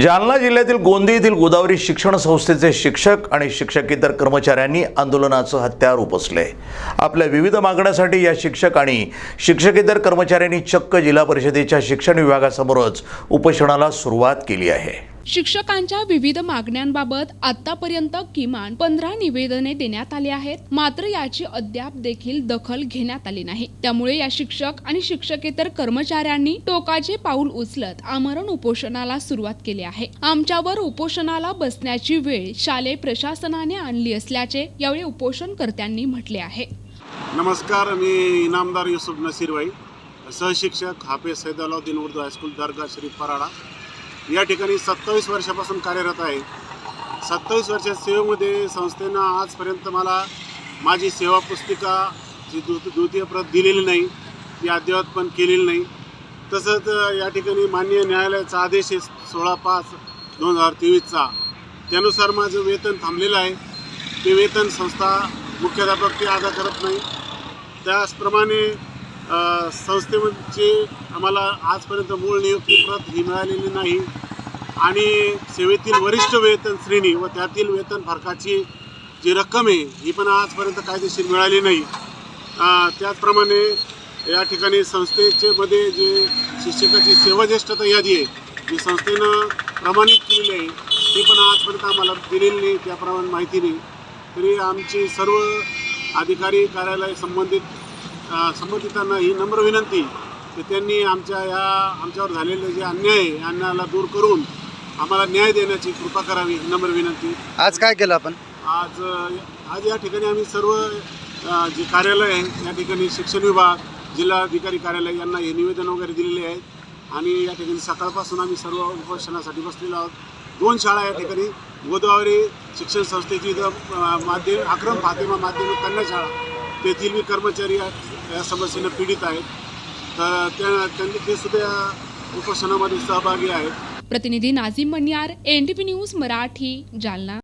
जालना जिल्ह्यातील गोंदी येथील गोदावरी शिक्षण संस्थेचे शिक्षक आणि शिक्षकेतर कर्मचाऱ्यांनी आंदोलनाचं हत्यार उपसले आपल्या विविध मागण्यासाठी या शिक्षक आणि शिक्षकेतर कर्मचाऱ्यांनी चक्क जिल्हा परिषदेच्या शिक्षण विभागासमोरच उपोषणाला सुरुवात केली आहे. शिक्षकांच्या विविध मागण्यांबाबत आतापर्यंत किमान पंधरा निवेदने देण्यात आली आहेत. मात्र याची अद्याप देखील दखल घेण्यात आली नाही. त्यामुळे या शिक्षक आणि शिक्षकेतर कर्मचाऱ्यांनी टोकाचे पाऊल उचलत आमरण उपोषणाला सुरुवात केली आहे. आमच्यावर उपोषणाला बसण्याची वेळ शालेय प्रशासनाने आणली असल्याचे यावेळी उपोषणकर्त्यांनी म्हटले आहे. नमस्कार मी इनामदार युसुफ नसीरबाई सहशिक्षक हाफेज सैद उर्दू हायस्कूल दर्गा श्री पराडा. या ठिकाणी सत्तावीस वर्षापासून कार्यरत आहे. सत्तावीस वर्षात सेवेमध्ये संस्थेनं आजपर्यंत मला माझी सेवा पुस्तिका जी दु द्वितीय प्रत दिलेली नाही ती अद्ययावत पण केलेली नाही. तसंच या ठिकाणी माननीय न्यायालयाचा आदेश आहे सोळा पाच दोन हजार तेवीसचा. त्यानुसार माझं वेतन थांबलेलं आहे. ते वेतन संस्था मुख्याध्यापक ते अदा करत नाही. त्याचप्रमाणे संस्थेचे आम्हाला आजपर्यंत मूळ नियुक्ती प्रत ही मिळालेली नाही. आणि सेवेतील वरिष्ठ वेतन श्रेणी व त्यातील वेतन फरकाची जी रक्कम आहे ही पण आजपर्यंत कायदेशीर मिळाली नाही. त्याचप्रमाणे या ठिकाणी संस्थेचे मध्ये जे शिक्षकाची सेवाज्येष्ठता यादी आहे जी संस्थेनं प्रमाणित केलेली आहे ती पण आजपर्यंत आम्हाला दिलेली नाही त्याप्रमाणे माहिती नाही. तरी आमची सर्व अधिकारी कार्यालय संबंधित संबंधितांना ही नम्र विनंती की त्यांनी आमच्या या आमच्यावर झालेले जे अन्याय आहे अन्यायाला दूर करून आम्हाला न्याय देण्याची कृपा करावी ही नम्र विनंती. आज काय केलं आपण? आज आज या ठिकाणी आम्ही सर्व जे कार्यालय आहे या ठिकाणी शिक्षण विभाग जिल्हाधिकारी कार्यालय यांना हे निवेदन वगैरे दिलेले आहेत. आणि या ठिकाणी सकाळपासून आम्ही सर्व उपोषणासाठी बसलेलो आहोत. दोन शाळा या ठिकाणी गोदावरी शिक्षण संस्थेची इथं, माध्यम अक्रम फातिमा माध्यमिक कन्या शाळा तेथील मी कर्मचारी या समस्येनं पीडित आहेत. तर त्या त्यांनी ते सुद्धा या उपोषणामध्ये सहभागी आहेत. प्रतिनिधी नाझीम मनियार एनडीपी न्यूज मराठी जालना.